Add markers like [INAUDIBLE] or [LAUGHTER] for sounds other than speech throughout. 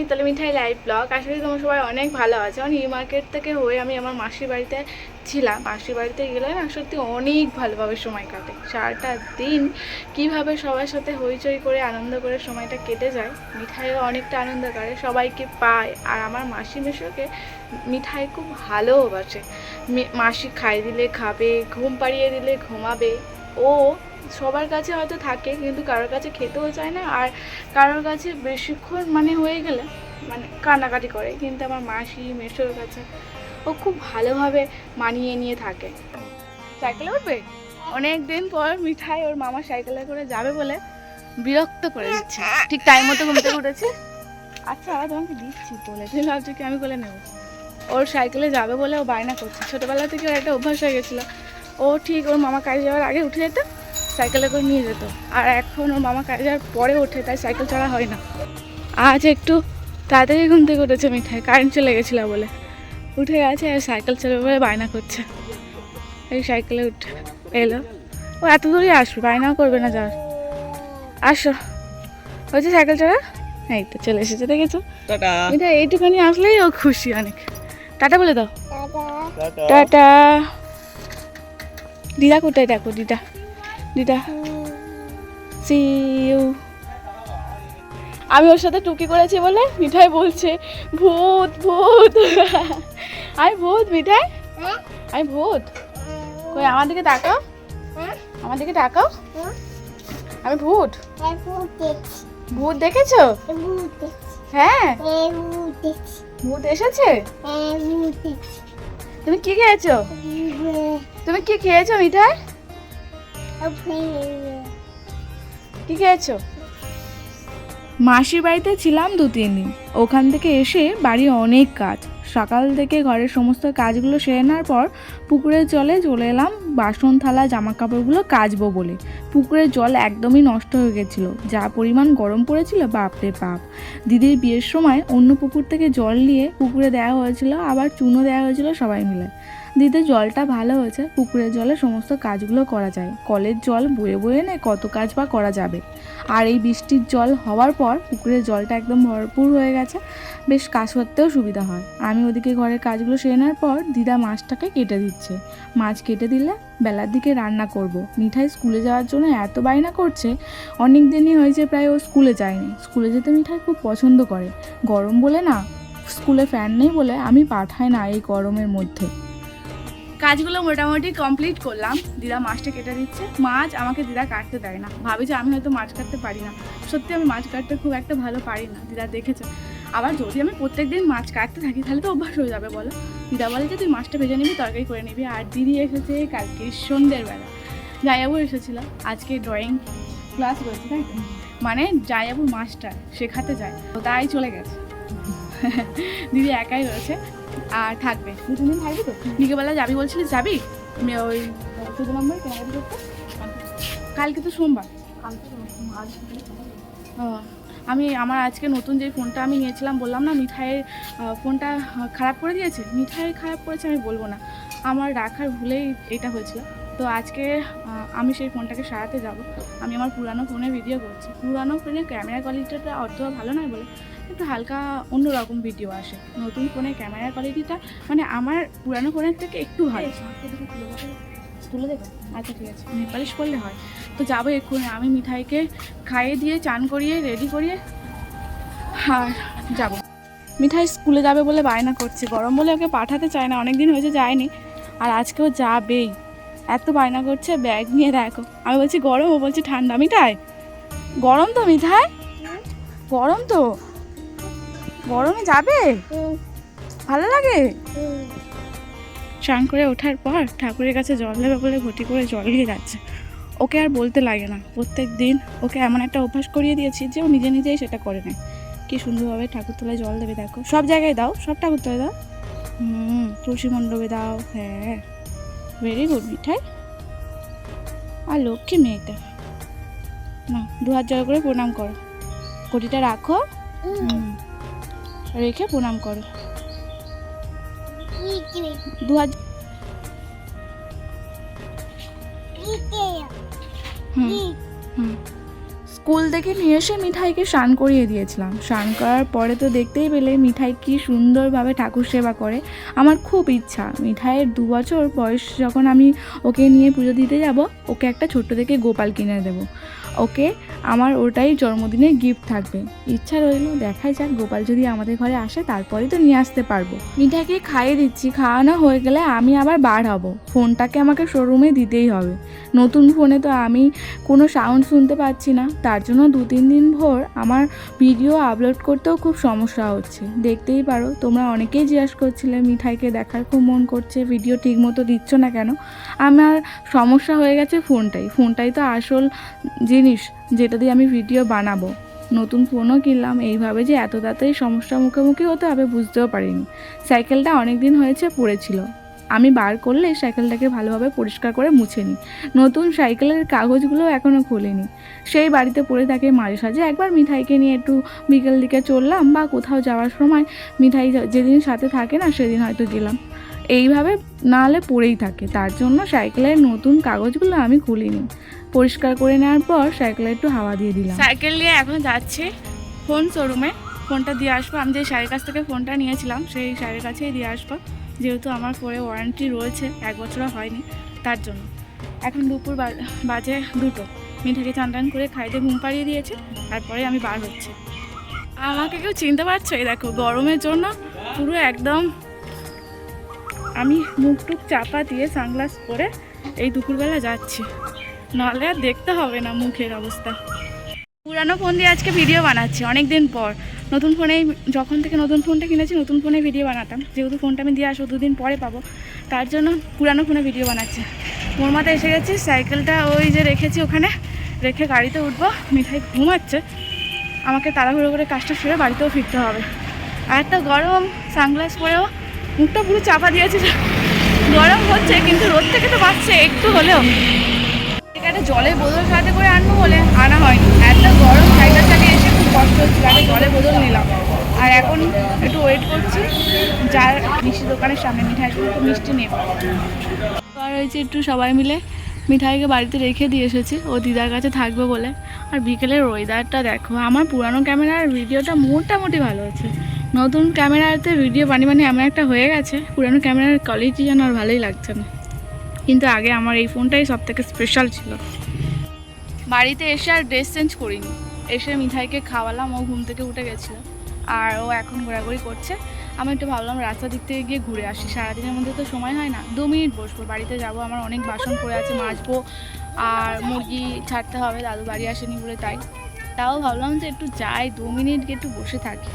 Mitali Mithai live vlog. আশা করি তোমার সবাই অনেক ভালো আছে। আমি নিউ মার্কেট থেকে হয়ে আমি আমার মাসির বাড়িতে ছিলাম। মাসির বাড়িতে গেলে না সত্যি অনেক ভালোভাবে সময় কাটে। সারাটা দিন কীভাবে সবার সাথে হইচই করে, আনন্দ করে সময়টা কেটে যায়, মিঠাইও অনেকটা আনন্দ করে, সবাইকে পায়। আর আমার মাসি মেশোকে মিঠাই খুব ভালোবাসে মাসি খাই দিলে খাবে, ঘুম পাড়িয়ে দিলে ঘুমাবে। ও সবার কাছে হয়তো থাকে, কিন্তু কারোর কাছে খেতেও চায় না। আর কারোর কাছে বেশিক্ষণ মানে হয়ে গেলে মানে কান্নাকাটি করে। কিন্তু আমার মাসি মেশোর কাছে ও খুব ভালোভাবে মানিয়ে নিয়ে থাকে। সাইকেলে উঠবে? অনেক দিন পর মিঠাই ওর মামা সাইকেলে করে যাবে বলে বিরক্ত করে দিচ্ছে। ঠিক টাইম মতো ঘুম থেকে উঠেছে। আচ্ছা তোমাকে দিচ্ছি বলে। তুমি ভাবছ কি আমি বলে নেব? ওর সাইকেলে যাবে বলে ও বায়না করছে। ছোটোবেলা থেকে ওর একটা অভ্যাস হয়ে গেছিল। ও ঠিক ওর মামা কাজে যাওয়ার আগে উঠে যেত। সাইকেলে করে নিয়ে যেত। আর এখন ওর মামা কাজে যাওয়ার পরে ওঠে তাই সাইকেল চড়া হয় না। আজ একটু তাড়াতাড়ি ঘুম থেকে উঠেছে মিঠাই কারেন্ট চলে গেছিল বলে। উঠে গেছে আর সাইকেল চালাবে বলে বায়না করছে। এই সাইকেলে উঠে এলো। ও এত দূরই আসবে বায়নাও করবে না যাওয়ার আসো। হচ্ছে সাইকেল চালা এই তো চলে এসেছে দেখেছ? টাটা। এটা এইটুখানি আসলেই ও খুশি অনেক। টাটা বলে দাও। টাটা। টাটা। দিদা কোথায়? দেখো দিদা। দিদা। সি ইউ আমি ওর সাথে টুকি করেছি বলে মিঠাই বলছে, ভূত ভূত। [LAUGHS] আমি ভূত মিঠাই। আমি ভূত। কই, আমার দিকে তাকাও। আমার দিকে তাকাও। আমি ভূত। ভূত দেখেছ? হ্যাঁ। ভূত এসেছে? তুমি কি খেয়েছো? তুমি কি খেয়েছো মিঠাই? কি খেয়েছো? মাসির বাড়িতে ছিলাম দু, তিন দিন। ওখান থেকে এসে বাড়ি অনেক কাজ। সকাল থেকে ঘরের সমস্ত কাজগুলো সেরে নেওয়ার পর পুকুরের জলে চলে এলাম। বাসন, থালা জামা কাপড়গুলো কাচবো বলে। পুকুরের জল একদমই নষ্ট হয়ে গেছিল। যা পরিমাণ গরম পড়েছিল, বাপরে বাপ। দিদির বিয়ের সময় অন্য পুকুর থেকে জল নিয়ে পুকুরে দেওয়া হয়েছিল, আবার চুনো দেওয়া হয়েছিল সবাই মিলে। দিদির জলটা ভালো হয়েছে, পুকুরের জলে সমস্ত কাজগুলো করা যায়। কলের জল বয়ে বয়ে নেয় কত কাজ বা করা যাবে। আর এই বৃষ্টির জল হওয়ার পর পুকুরের জলটা একদম ভরপুর হয়ে গেছে। বেশ কাজ করতেও সুবিধা হয়। আমি ওদিকে ঘরের কাজগুলো সেরে নেওয়ার পর দিদা মাছটাকে কেটে দিচ্ছে। মাছ কেটে দিলে বেলার দিকে রান্না করব। মিঠাই স্কুলে যাওয়ার জন্য এত বায়না করছে, অনেক দিনই হয়েছে প্রায় ও স্কুলে যায়নি। স্কুলে যেতে মিঠাই খুব পছন্দ করে। গরম বলে না, স্কুলে ফ্যান নেই বলে আমি পাঠাই না এই গরমের মধ্যে। কাজগুলো মোটামুটি কমপ্লিট করলাম। দিদা মাছটা কেটে দিচ্ছে। মাছ আমাকে দিদা কাটতে দেয় না। ভাবি যে আমি হয়তো মাছ কাটতে পারি না। সত্যি আমি মাছ কাটতে খুব একটা ভালো পারি না, দিদা দেখেছে। আবার যদি আমি প্রত্যেক দিন মাছ কাটতে থাকি, তাহলে তো অভ্যাস হয়ে যাবে, বলো। দিদা বলে যে, তুই মাছটা ভেজে নিবি, তরকারি করে নিবি। আর দিদি এসেছে কালকে সন্ধ্যের বেলা। জায়াবু এসেছিল। আজকে ড্রয়িং ক্লাস করেছে, তাই? মানে জায়াবু মাস্টার শেখাতে যায়। তাই চলে গেছে। [LAUGHS] দিদি একাই রয়েছে। আর থাকবে। দু দিন থাকবি তো বিকেলবেলা যাবি বলছিলিস? যাবি? ওই চোদ্দ নম্বর কেনাকাটি করতে কালকে তো সোমবার। ও, আমি আমার আজকে নতুন যে ফোনটা আমি নিয়েছিলাম বললাম না মিঠাইয়ের ফোনটা খারাপ করে দিয়েছে? মিঠাই খারাপ করেছে আমি বলব না। আমার রাখার ভুলেই এটা হয়েছিল। তো আজকে আমি সেই ফোনটাকে সারাতে যাব। আমি আমার পুরানো ফোনে ভিডিও করছি। পুরানো ফোনে ক্যামেরা কোয়ালিটিটা অত ভালো নয় বলে, একটু হালকা অন্যরকম ভিডিও আসে। নতুন ফোনে ক্যামেরা কোয়ালিটিটা মানে আমার পুরানো ফোনের থেকে একটু ভালো। তুলে দেবো? আচ্ছা ঠিক আছে। নেপালিশ করলে হয়। তো যাব এক্ষুনি। আমি মিঠাইকে খাইয়ে দিয়ে, চান করিয়ে রেডি করিয়ে, আর যাব। মিঠাই স্কুলে যাবে বলে বায়না করছে। গরম বলে ওকে পাঠাতে চায় না। অনেক দিন হয়েছে যায়নি। আর আজকেও যাবেই। এত বায়না করছে, ব্যাগ নিয়ে দেখো। আমি বলছি, গরম? ও বলছে, ঠান্ডা। মিঠাই? গরম তো, মিঠাই? গরম তো? গরমে যাবে? ভালো লাগে? স্নান করে ওঠার পর ঠাকুরের কাছে জল দেবে বলে ঘটি করে জল নিয়ে যাচ্ছে। ওকে আর বলতে লাগে না। প্রত্যেক দিন ওকে এমন একটা অভ্যাস করিয়ে দিয়েছি যে ও নিজে নিজেই সেটা করে নেয়। কি সুন্দরভাবে ঠাকুর তলায় জল দেবে, দেখো। সব জায়গায় দাও, সব ঠাকুর তলায় দাও। হুম, তুলসী মণ্ডপে দাও হ্যাঁ। ভেরি গুড মিঠাই আর লক্ষ্মী মেয়েটা। না দু হাত জল করে প্রণাম করো। ঘটিটা রাখো। রেখে প্রণাম করো। দু হাত হুম। হুম। স্কুল থেকে নিয়ে এসে মিঠাইকে স্নান করিয়ে দিয়েছিলাম। স্নান করার পরে তো দেখতেই পেলে মিঠাই কি সুন্দরভাবে ঠাকুর সেবা করে। আমার খুব ইচ্ছা। মিঠাইয়ের দু বছর বয়স যখন আমি ওকে নিয়ে পুজো দিতে যাব, ওকে একটা ছোট্ট থেকে গোপাল কিনে দেবো। ওকে, আমার ওটাই জন্মদিনের গিফট থাকবে। ইচ্ছা রইল দেখাই যাক, গোপাল যদি আমাদের ঘরে আসে তারপরেই তো নিয়ে আসতে পারব। মিঠাইকে খাইয়ে দিচ্ছি, খাওয়ানো হয়ে গেলে আমি আবার বার হব। ফোনটাকে আমাকে শোরুমে দিতেই হবে। নতুন ফোনে তো আমি কোনো সাউন্ড শুনতে পাচ্ছি না। তার জন্য দু তিন দিন ভোর আমার ভিডিও আপলোড করতেও খুব সমস্যা হচ্ছে। দেখতেই পারো, তোমরা অনেকেই জিজ্ঞাসা করছিলে, মিঠাইকে দেখার খুব মন করছে ভিডিও ঠিক মতো দিচ্ছ না কেন? আমার সমস্যা হয়ে গেছে ফোনটাই। ফোনটাই তো আসল জিনিস যেটা দিয়ে আমি ভিডিও বানাবো। নতুন ফোনও কিনলাম, এইভাবে যে এত তাড়াতাড়ি সমস্যার মুখোমুখি হতে হবে বুঝতেও পারিনি। সাইকেলটা অনেক দিন হয়েছে, পড়েছিল। আমি বার করলে সাইকেলটাকে ভালোভাবে পরিষ্কার করে মুছে নিই নতুন সাইকেলের কাগজগুলো এখনও খোলেনি। সেই বাড়িতে পড়ে থাকে মাঝে সাঝে একবার মিঠাইকে নিয়ে একটু বিকেল দিকে চললাম বা কোথাও যাওয়ার সময় মিঠাই যেদিন সাথে থাকে না সেদিন হয়তো গেলাম। এইভাবে না হলে পড়েই থাকে। তার জন্য সাইকেলের নতুন কাগজগুলো আমি খুলিনি। পরিষ্কার করে নেওয়ার পর সাইকেলে একটু হাওয়া দিয়ে দিলাম। সাইকেল নিয়ে এখন যাচ্ছি ফোন শোরুমে। ফোনটা দিয়ে আসব। আমি যে শাড়ির কাছ থেকে ফোনটা নিয়েছিলাম, সেই শাড়ির কাছেই দিয়ে আসব। যেহেতু আমার ফোনে ওয়ারেন্টি রয়েছে, এক বছরও হয়নি তার জন্য। এখন দুপুর বাজে দুটো। মিঠাকে চান করে খাইতে ঘুম পাড়িয়ে দিয়েছে, তারপরে আমি বার হচ্ছি। আমাকে কেউ চিনতে পারছ? এই দেখো, গরমের জন্য পুরো একদম আমি মুখ টুক চাপা দিয়ে সানগ্লাস পরে এই দুপুরবেলা যাচ্ছি। নাহলে আর দেখতে হবে না মুখের অবস্থা। পুরানো ফোন দিয়ে আজকে ভিডিও বানাচ্ছি অনেক দিন পর। নতুন ফোনেই, যখন থেকে নতুন ফোনটা কিনেছি, নতুন ফোনে ভিডিও বানাতাম। যেহেতু ফোনটা আমি দিয়ে আসব দুদিন পরে পাবো, তার জন্য পুরানো ফোনে ভিডিও বানাচ্ছি। মোর মাথায় এসে গেছি সাইকেলটা ওই যে রেখেছি ওখানে, রেখে গাড়িতে উঠবো, মিঠাই ঘুমাচ্ছে। আমাকে তাড়াহুড়ো করে কাজটা সেরে বাড়িতেও ফিরতে হবে। আর একটা গরম সানগ্লাস পরেও মুখটা পুরো চাপা দিয়েছে। গরম হচ্ছে, কিন্তু রোদ থেকে তো বাঁচছে, একটু হলেও। একটা জলের বোতল সাথে করে আনব বলে আনা হয়নি। এত গরম, সাইকেল চালিয়ে এসে খুব কষ্ট হচ্ছে একটা জলের বোতল নিলাম। আর এখন একটু ওয়েট করছি, যার মিষ্টি দোকানের সামনে মিঠাই একটু মিষ্টি নেব আর হয়েছে একটু সবাই মিলে মিঠাইকে বাড়িতে রেখে দিয়ে এসেছি, ও দিদার কাছে থাকবে বলে। আর বিকেলের ওয়েদারটা দেখো, আমার পুরানো ক্যামেরার ভিডিওটা মোটামুটি ভালো আছে। নতুন ক্যামেরাতে ভিডিও বানিয়ে বানিয়ে এমন একটা হয়ে গেছে, পুরানো ক্যামেরার কোয়ালিটি যেন আর ভালোই লাগছে না। কিন্তু আগে আমার এই ফোনটাই সব থেকে স্পেশাল ছিল। বাড়িতে এসে আর ড্রেস চেঞ্জ করিনি। এসে মিঠাইকে খাওয়ালাম, ও ঘুম থেকে উঠে গেছিল। আর ও এখন ঘোরাঘুরি করছে। আমি একটু ভাবলাম রাস্তা দিক থেকে গিয়ে ঘুরে আসি। সারাদিনের মধ্যে তো সময় হয় না, দু মিনিট বসবো। বাড়িতে যাব, আমার অনেক বাসন পড়ে আছে, মাজবো। আর মুরগি ছাড়তে হবে, দাদু বাড়ি আসেনি বলে তাই। তাও ভাবলাম যে একটু যাই, দু মিনিট গিয়ে একটু বসে থাকি।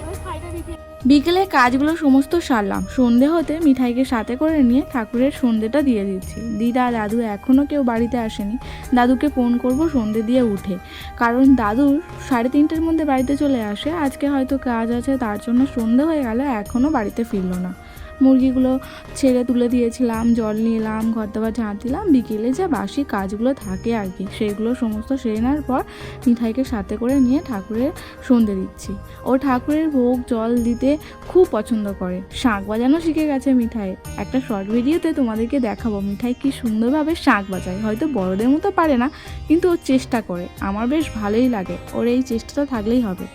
বিকেলে কাজগুলো সমস্ত সারলাম। সন্ধে হতে মিঠাইকে সাথে করে নিয়ে ঠাকুরের সন্ধেটা দিয়ে দিচ্ছি। দিদা, দাদু এখনও কেউ বাড়িতে আসেনি। দাদুকে ফোন করব সন্ধে দিয়ে উঠে। কারণ দাদুর সাড়ে তিনটের মধ্যে বাড়িতে চলে আসে। আজকে হয়তো কাজ আছে, তার জন্য সন্ধে হয়ে গেল এখনও বাড়িতে ফিরল না। মুরগিগুলো ছেড়ে তুলে দিয়েছিলাম, জল নিলাম ঘর দাবার ঝাঁট দিলাম বিকেলে যা বাসি কাজগুলো থাকে আর কি। সেগুলো সমস্ত সেরে নেওয়ার পর মিঠাইকে সাথে করে নিয়ে ঠাকুরের সন্ধে দিচ্ছি। ও ঠাকুরের ভোগ, জল দিতে খুব পছন্দ করে। শাঁখ বাজানো শিখে গেছে মিঠাই। একটা শর্ট ভিডিওতে তোমাদেরকে দেখাবো মিঠাই কি সুন্দরভাবে শাঁখ বাজায়। হয়তো বড়দের মতো পারে না, কিন্তু ও চেষ্টা করে। আমার বেশ ভালোই লাগে। ওর এই চেষ্টাটা থাকলেই হবে।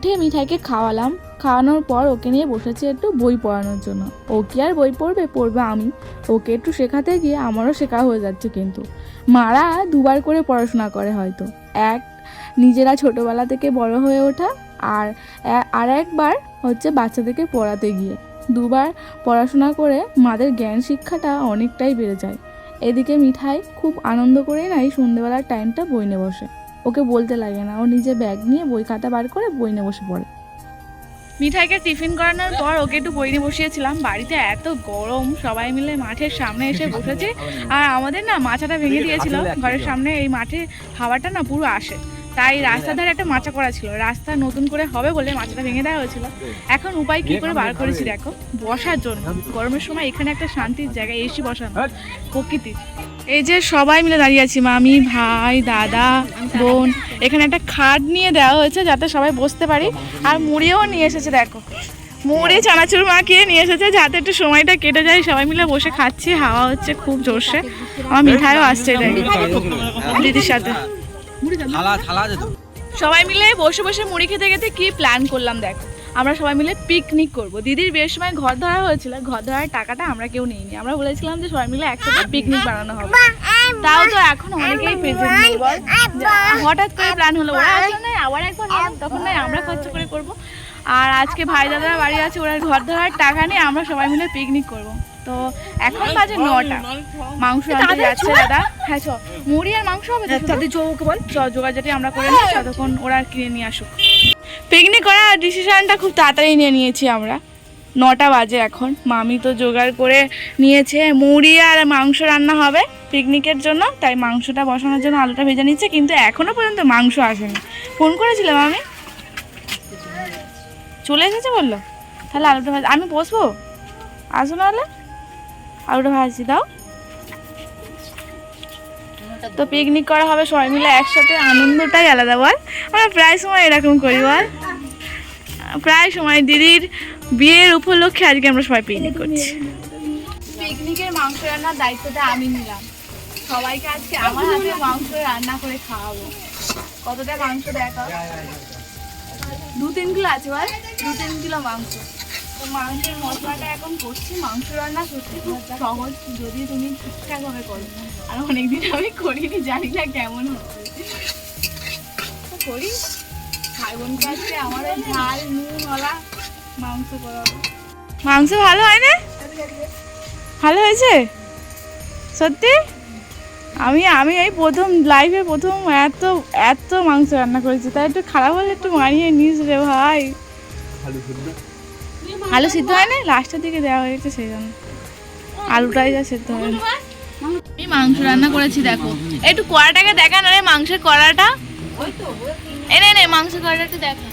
উঠে মিঠাইকে খাওয়ালাম। খাওয়ানোর পর ওকে নিয়ে বসেছি একটু বই পড়ানোর জন্য। ও কি আর বই পড়বে? পড়বে আমি। ওকে একটু শেখাতে গিয়ে আমারও শেখা হয়ে যাচ্ছে কিন্তু। মারা দুবার করে পড়াশোনা করে হয়তো। এক, নিজেরা ছোটোবেলা থেকে বড় হয়ে ওঠা আর আর একবার হচ্ছে বাচ্চাদেরকে পড়াতে গিয়ে। দুবার পড়াশোনা করে মাদের জ্ঞান শিক্ষাটা অনেকটাই বেড়ে যায়। এদিকে মিঠাই খুব আনন্দ করে না এই সন্ধ্যেবেলার টাইমটা বই নিয়ে বসে। ওকে বলতে লাগে না। ও নিজে ব্যাগ নিয়ে বই খাতা বার করে বই নিয়ে বসে পড়ে। মিঠাইকে টিফিন করানোর পর ওকে একটু বই নিয়ে বসিয়েছিলাম। বাড়িতে এত গরম, সবাই মিলে মাঠের সামনে এসে বসেছে। আর আমাদের না মাছাটা ভেঙে দিয়েছিল। ঘরের সামনে এই মাঠে হাওয়াটা না পুরো আসে। তাই রাস্তার ধারে একটা মাচা করা ছিল। রাস্তা নতুন করে হবে বলে মাচাটা ভেঙে দেওয়া হয়েছিল। এখন উপায় কি করে বার করেছি দেখো? বসার জন্য। গরমের সময় এখানে একটা শান্তির জায়গায় এসি বসানো। প্রকৃতির। এই যে সবাই মিলে দাঁড়িয়ে আছি মামি ভাই দাদা বোন। এখানে একটা খাট নিয়ে দেওয়া হয়েছে যাতে সবাই বসতে পারি। আর মুড়িও নিয়ে এসেছে দেখো। মুড়ি চানাচুর মাখিয়ে নিয়ে এসেছে যাতে একটু সময়টা কেটে যায়। সবাই মিলে বসে খাচ্ছি হাওয়া হচ্ছে খুব জোরসে। আমার মিঠাইও আসছে এটাই দিদির সাথে। সবাই মিলে বসে বসে মুড়ি খেতে খেতে কি প্ল্যান করলাম দেখ। আমরা সবাই মিলে পিকনিক করব। দিদির বিয়ের সময় ঘর ধরা হয়েছিল ঘর ধরার টাকাটা আমরা কেউ নিইনি। আমরা বলেছিলাম যে সবাই মিলে একসাথে পিকনিক বানানো হবে। তাও তো এখন অনেকেই প্রেজেন্ট বল। হঠাৎ করে প্ল্যান হলো ওরা আসলে আবার একবার তখন নয় আমরা খরচ করে করব। আর আজকে ভাই দাদারা বাড়ি আছে ওরা ঘর ধরার টাকা নিয়ে আমরা সবাই মিলে পিকনিক করব। তো এখন বাজে নটা। মাংস আনতে যাচ্ছে দাদা। হ্যাঁ চ। মুড়ি আর মাংস হবে তো তাদের চৌকে বল। চ যোগাযোগটি আমরা করে নিই ততক্ষণ ওরা কিনে নিয়ে আসুক। পিকনিক করার ডিসিশনটা খুব তাড়াতাড়ি নিয়ে নিয়েছি আমরা। নটা বাজে এখন। মামি তো জোগাড় করে নিয়েছে মুড়ি আর মাংস রান্না হবে পিকনিকের জন্য। তাই মাংসটা বসানোর জন্য আলুটা ভেজে নিচ্ছে, কিন্তু এখনও পর্যন্ত মাংস আসেনি। ফোন করেছিলাম আমি চলে এসেছে বলল? তাহলে আলুটা ভাজ আমি বসবো? আসো নাহলে। আলুটা ভাজি দাও। তো পিকনিক করা হবে, সবাই মিলে একসাথে, আনন্দটাই আলাদা বল। আমরা প্রায় সময় এরকম করি বল। প্রায় সময় দিদির বিয়ের উপলক্ষে আজকে আমরা সবাই পিকনিক করছি। পিকনিকের মাংস রান্নার দায়িত্বটা আমি নিলাম। সবাইকে আজকে আমার হাতে মাংস রান্না করে খাওয়াবো। কতটা মাংস দেখা দু তিন কিলো আছে বল? দু তিন কিলো মাংস। তো মাংসের মশলাটা এখন করছি। মাংস রান্না সত্যি খুব সহজ যদি তুমি ঠিকঠাক ভাবে করো। আর অনেকদিন আমি করিনি জানি না কেমন হচ্ছে। করি। ভাই বোন কাছে আমার ওই ঝাল নুনওয়ালা মাংস করাবো মাংস ভালো হয় না? ভালো হয়েছে? সত্যি? আমি আমি এই প্রথম লাইফে প্রথম এত এত মাংস রান্না করেছি। তাই একটু খারাপ হলে একটু মানিয়ে নিস রে ভাই। আলু সিদ্ধ হয় না লাস্টের দিকে দেওয়া হয়েছে সেই জন্য আলুটাই যা সিদ্ধ হয় আমি মাংস রান্না করেছি, দেখো। একটু কড়াটাকে দেখা না রে মাংসের কড়াটা এনে নে মাংস কড়াটা একটু দেখা